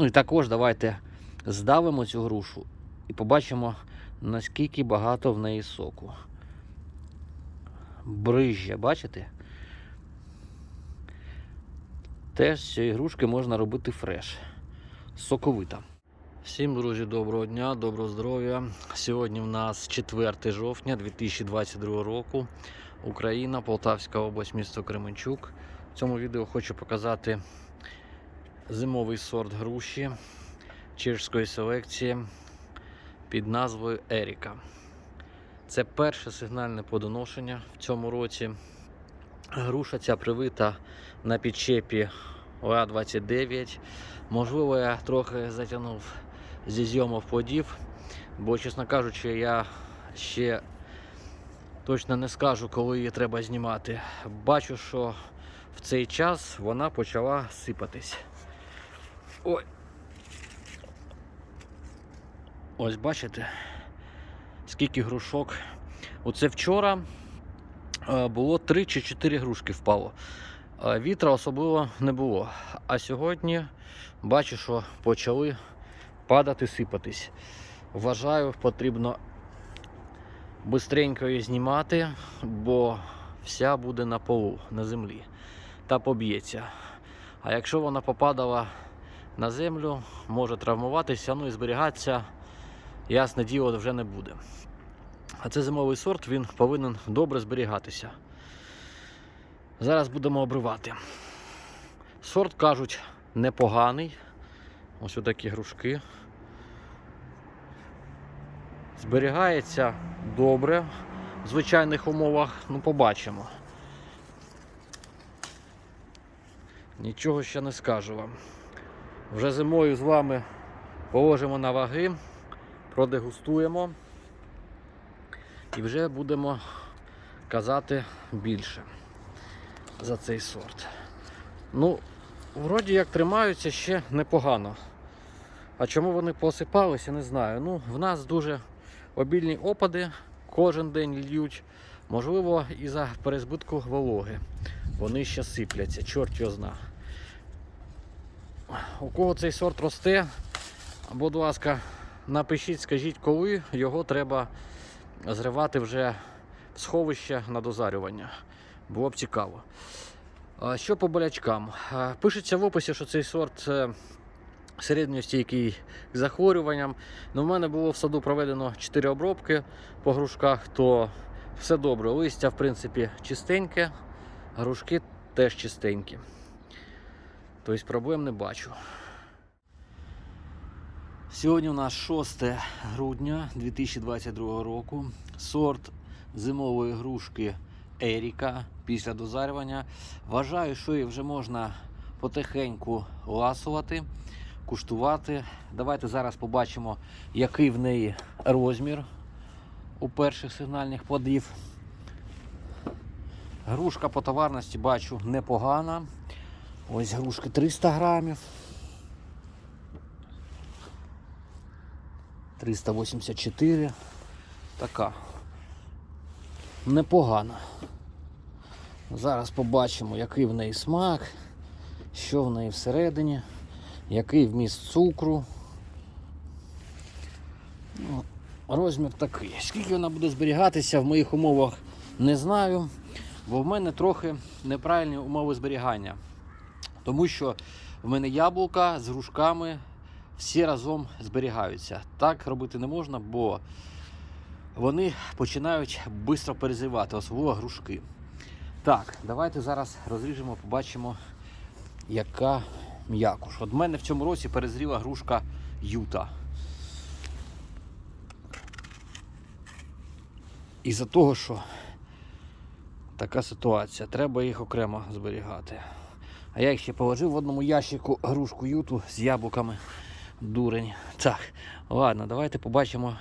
Ну і також давайте здавимо цю грушу і побачимо, наскільки багато в неї соку. Брижжя, бачите? Теж з цієї грушки можна робити фреш. Соковита. Всім, друзі, доброго дня, доброго здоров'я. Сьогодні в нас 4 жовтня 2022 року. Україна, Полтавська область, місто Кременчук. В цьому відео хочу показати зимовий сорт груші чешської селекції під назвою Еріка. Це перше сигнальне плодоношення в цьому році. Груша ця привита на підчепі ОА-29. Можливо, я трохи затягнув зі зйомов плодів, бо, чесно кажучи, я ще точно не скажу, коли її треба знімати. Бачу, що в цей час вона почала сипатись. Ой. Ось бачите, скільки грушок. Оце вчора е, було 3 чи 4 грушки впало. Е, Вітра особливо не було. А сьогодні бачу, що почали падати, сипатись. Вважаю, потрібно швидко її знімати, бо вся буде на полу, на землі та поб'ється. А якщо вона попадала на землю, може травмуватися, ну і зберігатися, ясне діло, вже не буде. А це зимовий сорт, він повинен добре зберігатися. Зараз будемо обривати. Сорт, кажуть, непоганий. Ось такі грушки. Зберігається добре в звичайних умовах, ну побачимо. Нічого ще не скажу вам. Вже зимою з вами положимо на ваги, продегустуємо і вже будемо казати більше за цей сорт. Ну, вроді як тримаються ще непогано. А чому вони посипалися, не знаю. Ну, в нас дуже обільні опади, кожен день льють. Можливо, і за перезбитку вологи. Вони ще сипляться, чорт його зна. У кого цей сорт росте, будь ласка, напишіть, скажіть, коли його треба зривати вже в сховище на дозарювання. Було б цікаво. Що по болячкам? Пишеться в описі, що цей сорт е, середньостійкий к захворюванням. Ну, в мене було в саду проведено 4 обробки по грушках, то все добре. Листя, в принципі, чистеньке, грушки теж чистенькі. Тобто проблем не бачу. Сьогодні у нас 6 грудня 2022 року. Сорт зимової грушки Еріка після дозарювання. Вважаю, що її вже можна потихеньку ласувати, куштувати. Давайте зараз побачимо, який в неї розмір у перших сигнальних плодів. Грушка по товарності бачу непогана. Ось грушки 300 грамів. 384. Така. Непогана. Зараз побачимо, який в неї смак, що в неї всередині, який вміст цукру. Ну, розмір такий. Скільки вона буде зберігатися в моїх умовах, не знаю, бо в мене трохи неправильні умови зберігання. Тому що в мене яблука з грушками всі разом зберігаються. Так робити не можна, бо вони починають швидко перезрівати, особливо грушки. Так, давайте зараз розріжемо, побачимо, яка м'якуш. От в мене в цьому році перезріла грушка Юта. Із-за того, що така ситуація, треба їх окремо зберігати. А я їх ще положив в одному ящику грушку юту з яблуками. Дурень. Так, ладно, давайте побачимо,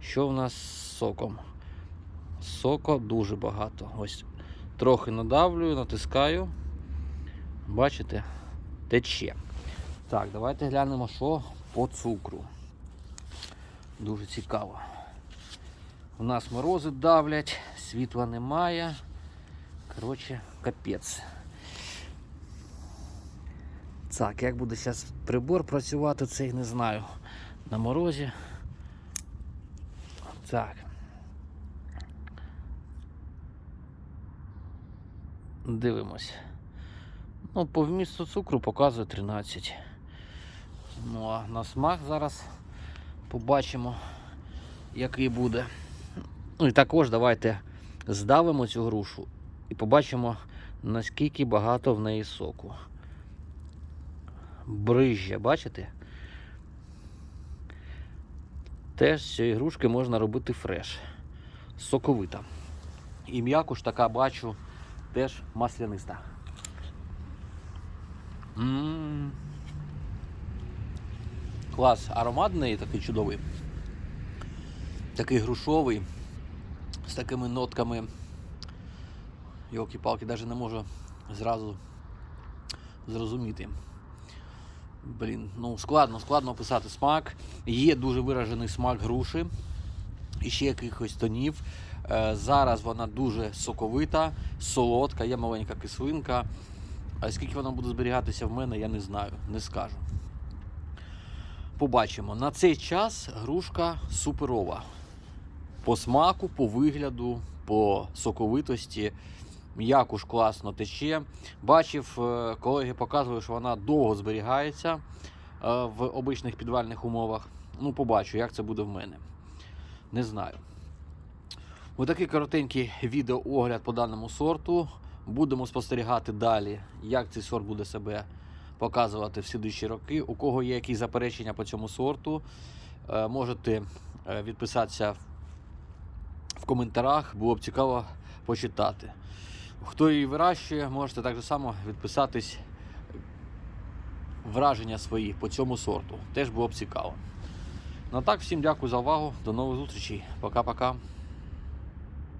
що в нас з соком. Сока дуже багато. Ось трохи надавлюю, натискаю. Бачите? Тече. Так, давайте глянемо, що по цукру. Дуже цікаво. У нас морози давлять, світла немає. Коротше, капець. Так, як буде зараз прибор працювати, цей не знаю. На морозі. Так. Дивимось. Ну, по вмісту цукру показує 13. Ну, а на смак зараз побачимо, який буде. Ну і також давайте здавимо цю грушу і побачимо, наскільки багато в неї соку. Брижжя, бачите? Теж з цієї грушки можна робити фреш. Соковита. І м'якуш така бачу, теж масляниста. М. Клас, аромат в неї такий чудовий. Такий грушовий, з такими нотками. Йолки-палки, навіть не можу зразу зрозуміти. Блін, ну складно, складно описати смак. Є дуже виражений смак груші і ще якихось тонів. Е, Зараз вона дуже соковита, солодка, є маленька кислинка. А скільки вона буде зберігатися в мене, я не знаю, не скажу. Побачимо. На цей час грушка суперова. По смаку, по вигляду, по соковитості. М'якуш класно тече. Бачив, е, колеги показували, що вона довго зберігається е, в обичних підвальних умовах. Ну, побачу, як це буде в мене. Не знаю. Отакий коротенький відеоогляд по даному сорту. Будемо спостерігати далі, як цей сорт буде себе показувати в слідуючі роки. У кого є якісь заперечення по цьому сорту, е, можете відписатися в коментарях, було б цікаво почитати. Хто її вирощує, можете так само відписатись враження свої по цьому сорту. Теж було б цікаво. Ну так, всім дякую за увагу. До нових зустрічей. Пока-пока.